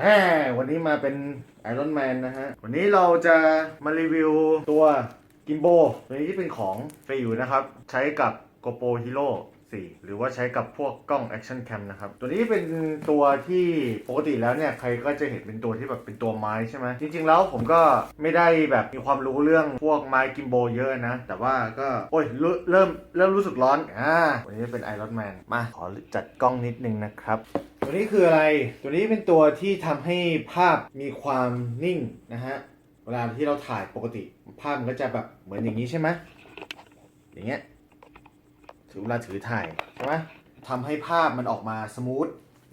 แฮ่วันนี้มาเป็นไอรอนแมนนะฮะ วันนี้เราจะมารีวิวตัวกิมโบตัวนี้ที่เป็นของเฟยูนะครับ ใช้กับโกโปรฮีโร่ 4 หรือว่าใช้กับพวกกล้อง Action Cam นะครับ ตัวนี้เป็นตัวที่ปกติแล้วเนี่ย ใครก็จะเห็นเป็นตัวที่แบบเป็นตัวไม้ใช่ไหมจริง ๆ แล้วผมก็ไม่ได้แบบมีความรู้เรื่องพวกไม้กิมโบเยอะนะ แต่ว่าก็ โอ้ยเริ่มเริ่มรู้สึกร้อนอ่าวันนี้เป็นไอรอนแมนมาขอจัดกล้องนิดนึงนะครับตัวนี้คืออะไร ตัวนี้เป็นตัวที่ทำให้ภาพมีความนิ่งนะฮะ เวลาที่เราถ่ายปกติ ภาพมันก็จะแบบเหมือนอย่างนี้ใช่ไหมอย่างเงี้ย ถือเวลาถือถ่ายใช่ไหมทำให้ภาพมันออกมาสมูท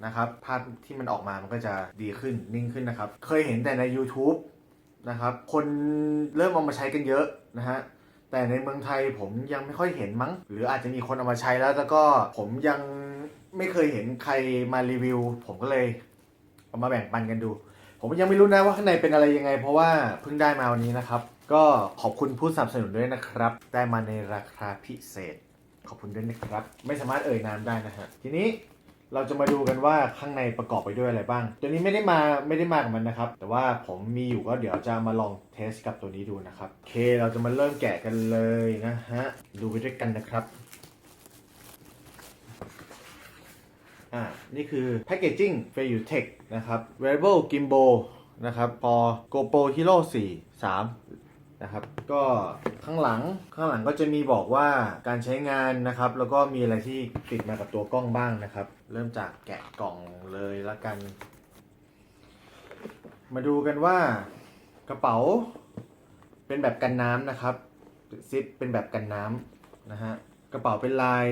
นะครับ ภาพที่มันออกมามันก็จะดีขึ้นนิ่งขึ้นนะครับ เคยเห็นแต่ใน YouTube นะครับ คนเริ่มเอามาใช้กันเยอะนะฮะแต่ในเมืองไทยผมยังไม่ค่อยเห็นมั้ง หรืออาจจะมีคนเอามาใช้แล้วแล้วก็ผมยังไม่เคยเห็นใครมารีวิว ผมก็เลยเอามาแบ่งปันกันดู ผมยังไม่รู้นะว่าข้างในเป็นอะไรยังไง เพราะว่าเพิ่งได้มาวันนี้นะครับ ก็ขอบคุณผู้สนับสนุนด้วยนะครับ ได้มาในราคาพิเศษ ขอบคุณด้วยนะครับ ไม่สามารถเอ่ยนามได้นะฮะ ทีนี้เราจะมาดูกันว่าข้างในประกอบไปด้วยอะไรบ้าง ตัวนี้ไม่ได้มาไม่ได้มากับมันนะครับ แต่ว่าผมมีอยู่ก็เดี๋ยวจะมาลองเทสกับตัวนี้ดูนะครับ โอเคเราจะมาเริ่มแกะกันเลยนะฮะ ดูไปด้วยกันนะครับอ่านี่คือ Packaging f a y u t e c h นะครับ Wearable Gimbal นะครับ พอ GoPro Hero 4 3 นะครับ ก็ข้างหลังข้างหลังก็จะมีบอกว่าการใช้งานนะครับ แล้วก็มีอะไรที่ติดมากับตัวกล้องบ้างนะครับ เริ่มจากแกะกล่องเลยละกัน มาดูกันว่ากระเป๋าเป็นแบบกันน้ำนะครับซิปเป็นแบบกันน้ำนะฮะกระเป๋าเป็นลาย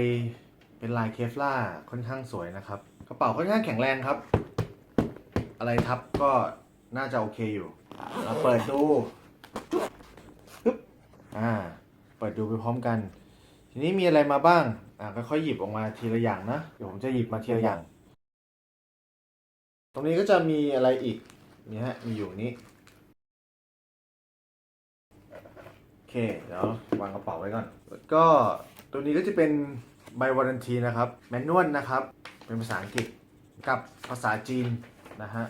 เป็นลายเคฟล่าค่อนข้างสวยนะครับ กระเป๋าค่อนข้างแข็งแรงครับ อะไรทับก็น่าจะโอเคอยู่ เราเปิดดู อ่า เปิดดูไปพร้อมกัน ทีนี้มีอะไรมาบ้าง อ่าค่อยๆหยิบออกมาทีละอย่างนะ เดี๋ยวผมจะหยิบมาทีละอย่าง ตรงนี้ก็จะมีอะไรอีก นี่ฮะ มีอยู่นี้ โอเค เดี๋ยววางกระเป๋าไว้ก่อน แล้วก็ตัวนี้ก็จะเป็นใบวารันทีนะครับ แมนนวลนะครับ เป็นภาษาอังกฤษกับภาษาจีนนะฮะ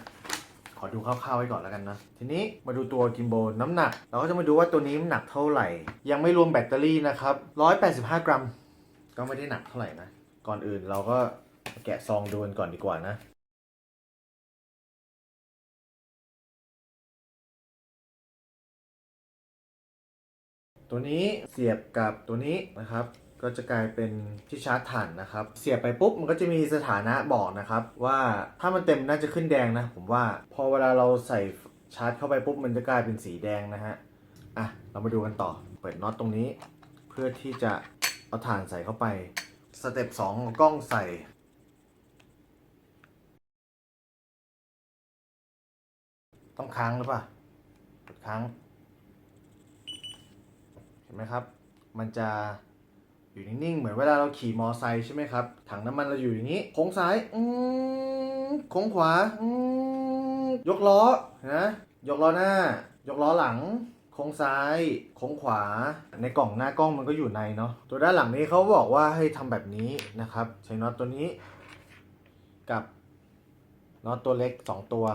ขอดูคร่าวๆไว้ก่อนแล้วกันนะ ทีนี้มาดูตัวกิมโบน้ำหนัก เราก็จะมาดูว่าตัวนี้หนักเท่าไหร่ ยังไม่รวมแบตเตอรี่นะครับ 185 กรัม ก็ไม่ได้หนักเท่าไหร่นะ ก่อนอื่นเราก็แกะซองดูกันก่อนดีกว่านะตัวนี้เสียบกับตัวนี้นะครับ ก็จะกลายเป็นที่ชาร์จถ่านนะครับ เสียบไปปุ๊บมันก็จะมีสถานะบอกนะครับ ว่าถ้ามันเต็มน่าจะขึ้นแดงนะ ผมว่าพอเวลาเราใส่ชาร์จเข้าไปปุ๊บมันจะกลายเป็นสีแดงนะฮะอะเรามาดูกันต่อเปิดน็อตตรงนี้ เพื่อที่จะเอาถ่านใส่เข้าไปสเต็ปสองกล้องใส่ต้องค้างหรือเปล่ากดค้าง เห็นไหมครับ มันจะ อยู่นิ่งๆ เหมือนเวลาเราขี่มอไซค์ใช่ไหมครับ ถังน้ำมันเราอยู่อย่างนี้ โค้งซ้าย อืมโค้งขวา อืมยกล้อ นะ ยกล้อหน้า ยกล้อหลัง โค้งซ้าย โค้งขวา ในกล่องหน้ากล้องมันก็อยู่ในเนาะ ตัวด้านหลังนี้เขาบอกว่าให้ทำแบบนี้นะครับ ใช้น็อตตัวนี้ กับน็อตตัวเล็ก 2 ตัว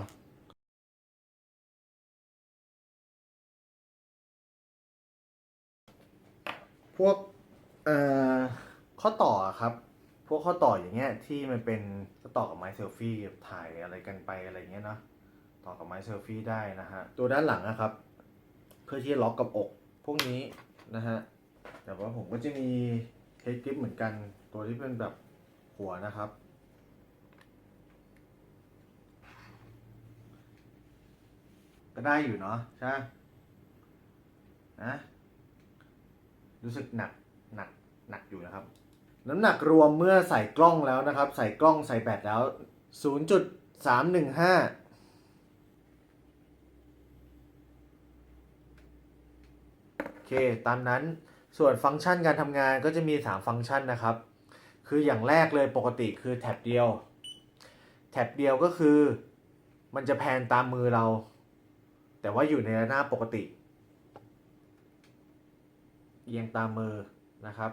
พวก เอ่อข้อต่อครับ พวกข้อต่ออย่างเงี้ยที่มันเป็นก็ต่อกับไม้เซลฟี่ถ่ายอะไรกันไปอะไรเงี้ยเนาะต่อกับไม้เซลฟี่ได้นะฮะตัวด้านหลังนะครับ เพื่อที่จะล็อกกับอก พวกนี้นะฮะแต่ว่าผมก็จะมีเฮดกริปเหมือนกันตัวที่เป็นแบบหัวนะครับก็ได้อยู่เนาะใช่นะ รู้สึกหนัก หนักหนักอยู่นะครับ น้ำหนักรวมเมื่อใส่กล้องแล้วนะครับ ใส่กล้องใส่แบตแล้ว 0.315โอเค ตามนั้น ส่วนฟังก์ชันการทำงานก็จะมี 3 ฟังก์ชันนะครับ คืออย่างแรกเลยปกติคือแท็บเดียว แท็บเดียวก็คือมันจะแพนตามมือเรา แต่ว่าอยู่ในระนาบปกติ เอียงตามมือ นะครับ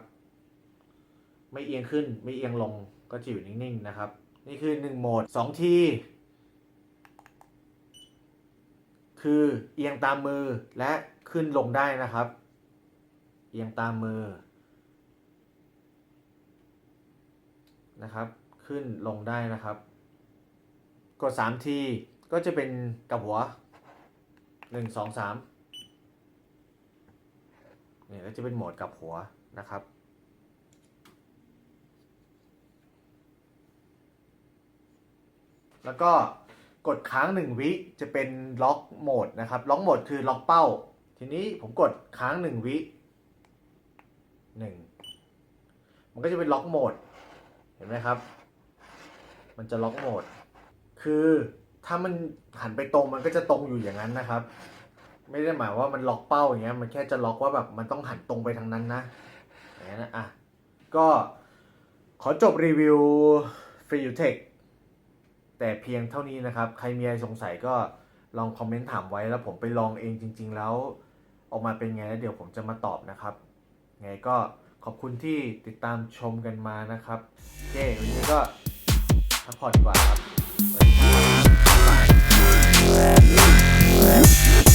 ไม่เอียงขึ้นไม่เอียงลงก็จะอยู่นิ่งๆนะครับ นี่คือ 1 โหมด2ทีคือเอียงตามมือและขึ้นลงได้นะครับ เอียงตามมือนะครับ ขึ้นลงได้นะครับ กด3ทีก็จะเป็นกับหัว 1 2 3เนี่ยก็จะเป็นโหมดกับหัว นะครับ แล้วก็กดค้าง 1 วิจะเป็นล็อกโหมดนะครับ ล็อกโหมดคือล็อกเป้า ทีนี้ผมกดค้าง 1 วิหนึ่งมันก็จะเป็นล็อกโหมด เห็นไหมครับ มันจะล็อกโหมด คือถ้ามันหันไปตรงมันก็จะตรงอยู่อย่างนั้นนะครับ ไม่ได้หมายว่ามันล็อกเป้าอย่างเงี้ย มันแค่จะล็อกว่าแบบมันต้องหันตรงไปทางนั้นนะ นะอะ ก็ขอจบรีวิวฟรียูเทคแต่เพียงเท่านี้นะครับ ใครมีอะไรสงสัยก็ลองคอมเมนต์ถามไว้แล้วผมไปลองเองจริง ๆ แล้ว ออกมาเป็นไงแล้วเดี๋ยวผมจะมาตอบนะครับ ไงก็ขอบคุณที่ติดตามชมกันมานะครับโอเควันนี้ก็พักผ่อนดีกว่าครับ Let's.